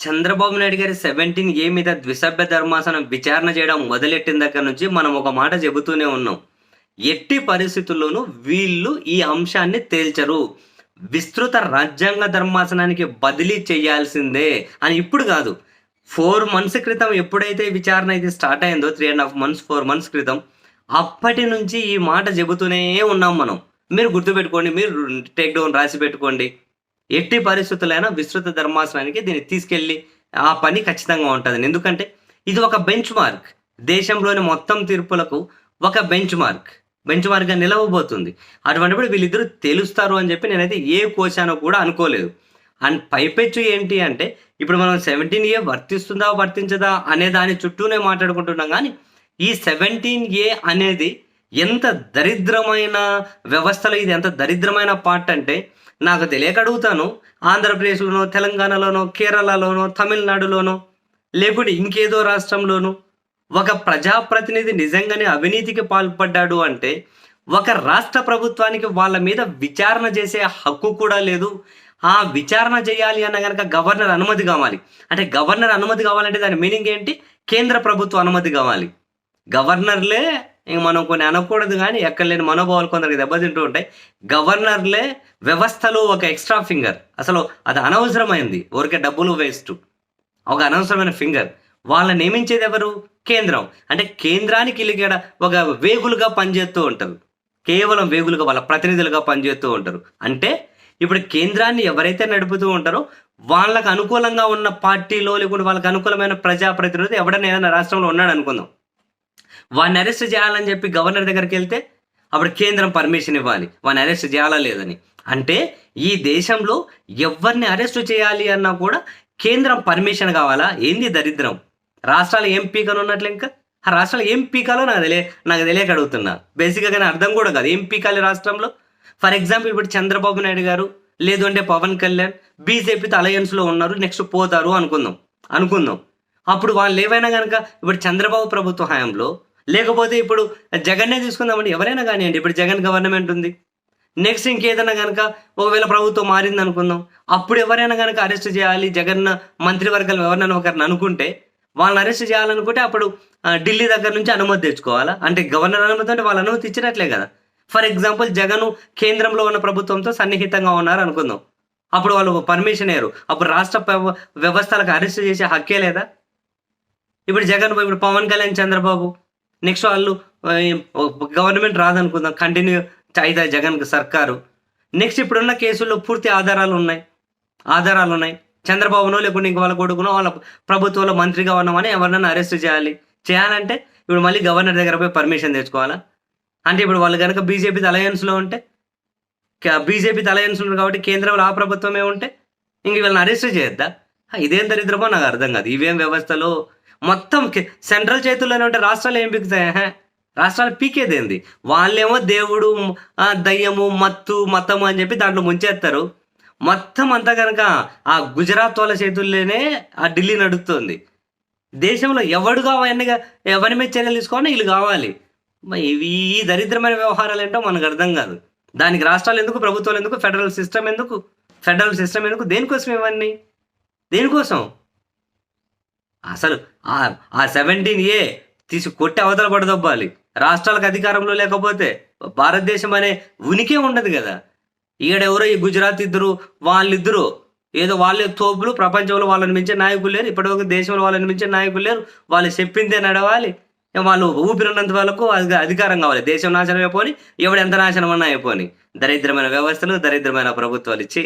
చంద్రబాబు నాయుడు గారి seventeen A మీద ద్విసభ్య ధర్మాసనం విచారణ చేయడం మొదలెట్టిన దగ్గర నుంచి మనం ఒక మాట చెబుతూనే ఉన్నాం. ఎట్టి పరిస్థితుల్లోనూ వీళ్ళు ఈ అంశాన్ని తేల్చరు. విస్తృత రాజ్యాంగ ధర్మాసనానికి బదిలీ చేయాల్సిందే అని ఇప్పుడు కాదు. ఫోర్ మంత్స్ క్రితం ఎప్పుడైతే విచారణ అయితే స్టార్ట్ అయిందో three and half months four months క్రితం అప్పటి నుంచి ఈ మాట చెబుతూనే ఉన్నాం మనం. మీరు గుర్తుపెట్టుకోండి మీరు టేక్ డౌన్ రాసి పెట్టుకోండి. ఎట్టి పరిస్థితులైనా విస్తృత ధర్మాసనానికి దీన్ని తీసుకెళ్ళి ఆ పని ఖచ్చితంగా ఉంటుంది ఎందుకంటే ఇది ఒక బెంచ్ మార్క్ దేశంలోని మొత్తం తీర్పులకు ఒక బెంచ్ మార్క్ బెంచ్ మార్క్గా నిలవబోతుంది. అటువంటిప్పుడు వీళ్ళిద్దరూ తెలుస్తారు అని చెప్పి నేనైతే ఏ కోశానో కూడా అనుకోలేదు. అండ్ పైపెచ్చు ఏంటి అంటే ఇప్పుడు మనం సెవెంటీన్ ఏ వర్తిస్తుందా వర్తించదా అనే దాని చుట్టూనే మాట్లాడుకుంటున్నాం కానీ ఈ సెవెంటీన్ ఏ అనేది ఎంత దరిద్రమైన వ్యవస్థలో ఇది ఎంత దరిద్రమైన పార్ట్ అంటే నాకు తెలియక అడుగుతాను. ఆంధ్రప్రదేశ్లోనో తెలంగాణలోనో కేరళలోనో తమిళనాడులోనో లేకుంటే ఇంకేదో రాష్ట్రంలోనో ఒక ప్రజాప్రతినిధి నిజంగానే అవినీతికి పాల్పడ్డాడు అంటే ఒక రాష్ట్ర ప్రభుత్వానికి వాళ్ళ మీద విచారణ చేసే హక్కు కూడా లేదు. ఆ విచారణ చేయాలి అన్న కనుక గవర్నర్ అనుమతి కావాలి. అంటే గవర్నర్ అనుమతి కావాలంటే దాని మీనింగ్ ఏంటి? కేంద్ర ప్రభుత్వ అనుమతి కావాలి. గవర్నర్లే ఇంక మనం కొన్ని అనకూడదు కానీ ఎక్కడ లేని మనోభావాలు కొందరికి దెబ్బతింటూ ఉంటాయి. గవర్నర్లే వ్యవస్థలో ఒక ఎక్స్ట్రా ఫింగర్. అసలు అది అనవసరమైంది. ఊరికే డబ్బులు వేస్ట్. ఒక అనవసరమైన ఫింగర్. వాళ్ళని నియమించేది ఎవరు? కేంద్రం. అంటే కేంద్రానికి వీళ్ళకి ఒక వేగులుగా పనిచేస్తూ ఉంటారు కేవలం వేగులుగా వాళ్ళ ప్రతినిధులుగా పనిచేస్తూ ఉంటారు. అంటే ఇప్పుడు కేంద్రాన్ని ఎవరైతే నడుపుతూ ఉంటారో వాళ్ళకు అనుకూలంగా ఉన్న పార్టీలో లేకుంటే వాళ్ళకి అనుకూలమైన ప్రజాప్రతినిధి ఎవడైనా ఏదైనా రాష్ట్రంలో ఉన్నాడు అనుకుందాం వాడిని అరెస్ట్ చేయాలని చెప్పి గవర్నర్ దగ్గరికి వెళ్తే అప్పుడు కేంద్రం పర్మిషన్ ఇవ్వాలి. వాడిని అరెస్ట్ చేయాలా లేదని అంటే ఈ దేశంలో ఎవరిని అరెస్ట్ చేయాలి అన్నా కూడా కేంద్రం పర్మిషన్ కావాలా? ఏంది దరిద్రం? రాష్ట్రాలు ఏం పీకలు ఉన్నట్లు ఇంకా? ఆ రాష్ట్రాలు ఏం పీకాలో నాకు తెలియ నాకు తెలియక అడుగుతున్నా. బేసిక్గా కానీ అర్థం కూడా కాదు. ఏం పీకాలి రాష్ట్రంలో? ఫర్ ఎగ్జాంపుల్ ఇప్పుడు చంద్రబాబు నాయుడు గారు లేదు అంటే పవన్ కళ్యాణ్ బీజేపీతో అలయన్స్లో ఉన్నారు నెక్స్ట్ పోతారు అనుకుందాం. అనుకుందాం. అప్పుడు వాళ్ళు ఏవైనా కనుక ఇప్పుడు చంద్రబాబు ప్రభుత్వ హయాంలో లేకపోతే ఇప్పుడు జగన్నే తీసుకుందామండి ఎవరైనా కానివ్వండి ఇప్పుడు జగన్ గవర్నమెంట్ ఉంది. నెక్స్ట్ ఇంకేదైనా కనుక ఒకవేళ ప్రభుత్వం మారింది అనుకుందాం అప్పుడు ఎవరైనా కనుక అరెస్ట్ చేయాలి జగన్ మంత్రివర్గం ఎవరినైనా ఒకరిని అనుకుంటే వాళ్ళని అరెస్ట్ చేయాలనుకుంటే అప్పుడు ఢిల్లీ దగ్గర నుంచి అనుమతి తెచ్చుకోవాలా? అంటే గవర్నర్ అనుమతి అంటే వాళ్ళు అనుమతి ఇచ్చినట్లే కదా. ఫర్ ఎగ్జాంపుల్ జగన్ కేంద్రంలో ఉన్న ప్రభుత్వంతో సన్నిహితంగా ఉన్నారు అనుకుందాం. అప్పుడు వాళ్ళు పర్మిషన్ అయ్యారు అప్పుడు రాష్ట్ర వ్యవ- వ్యవస్థలకు అరెస్ట్ చేసే హక్కే లేదా? ఇప్పుడు జగన్ ఇప్పుడు పవన్ కళ్యాణ్ చంద్రబాబు నెక్స్ట్ వాళ్ళు గవర్నమెంట్ రాదనుకుందాం కంటిన్యూ అయితే జగన్ సర్కారు. నెక్స్ట్ ఇప్పుడున్న కేసుల్లో పూర్తి ఆధారాలు ఉన్నాయి. ఆధారాలు ఉన్నాయి. చంద్రబాబునో లేకుంటే ఇంక వాళ్ళ కొడుకునో వాళ్ళ ప్రభుత్వంలో మంత్రిగా ఉన్నామని ఎవరినైనా అరెస్ట్ చేయాలి. చేయాలంటే ఇప్పుడు మళ్ళీ గవర్నర్ దగ్గర పోయి పర్మిషన్ తెచ్చుకోవాలా? అంటే ఇప్పుడు వాళ్ళు కనుక బీజేపీ అలయన్స్లో ఉంటే బీజేపీ అలయన్స్ ఉంది కాబట్టి కేంద్రంలో ఆ ప్రభుత్వమే ఉంటే ఇంక వీళ్ళని అరెస్ట్ చేయొద్దా? ఇదేం దరిద్రమో నాకు అర్థం కాదు. ఇవేం వ్యవస్థలో మొత్తం సెంట్రల్ చేతుల్లోనే ఉంటే రాష్ట్రాలు ఏం పీకుతాయి? హే? రాష్ట్రాలు పీకేదేంది? వాళ్ళేమో దేవుడు దయ్యము మత్తు మతము అని చెప్పి దాంట్లో ముంచేస్తారు మొత్తం అంతా కనుక ఆ గుజరాత్ వాళ్ళ చేతుల్లోనే ఆ ఢిల్లీ నడుస్తుంది దేశంలో ఎవడుగా అవన్నీ ఎవరి మీద చర్యలు తీసుకోవాలని వీళ్ళు కావాలి. ఇవి ఈ దరిద్రమైన వ్యవహారాలు ఏంటో మనకు అర్థం కాదు. దానికి రాష్ట్రాలు ఎందుకు ప్రభుత్వాలు ఎందుకు ఫెడరల్ సిస్టమ్ ఎందుకు ఫెడరల్ సిస్టమ్ ఎందుకు? దేనికోసం ఇవన్నీ? దేనికోసం? అసలు ఆ ఆ సెవెంటీన్ ఏ తీసి కొట్టి అవతల పడదొబ్బాలి రాష్ట్రాలకు అధికారంలో లేకపోతే భారతదేశం అనే ఉనికి ఉండదు కదా. ఈడెవరో ఈ గుజరాత్ ఇద్దరు వాళ్ళిద్దరు ఏదో వాళ్ళే తోపులు ప్రపంచంలో వాళ్ళని మించే నాయకులు లేరు ఇప్పటివరకు దేశంలో వాళ్ళని మించే నాయకులు లేరు. వాళ్ళు చెప్పిందే నడవాలి. వాళ్ళు ఊపిరినంత వాళ్ళకు అది అధికారం కావాలి. దేశం నాశనం అయిపోని ఎవడు ఎంత నాశనం అన్నా అయిపోని. దరిద్రమైన వ్యవస్థలు దరిద్రమైన ప్రభుత్వాలు ఇచ్చి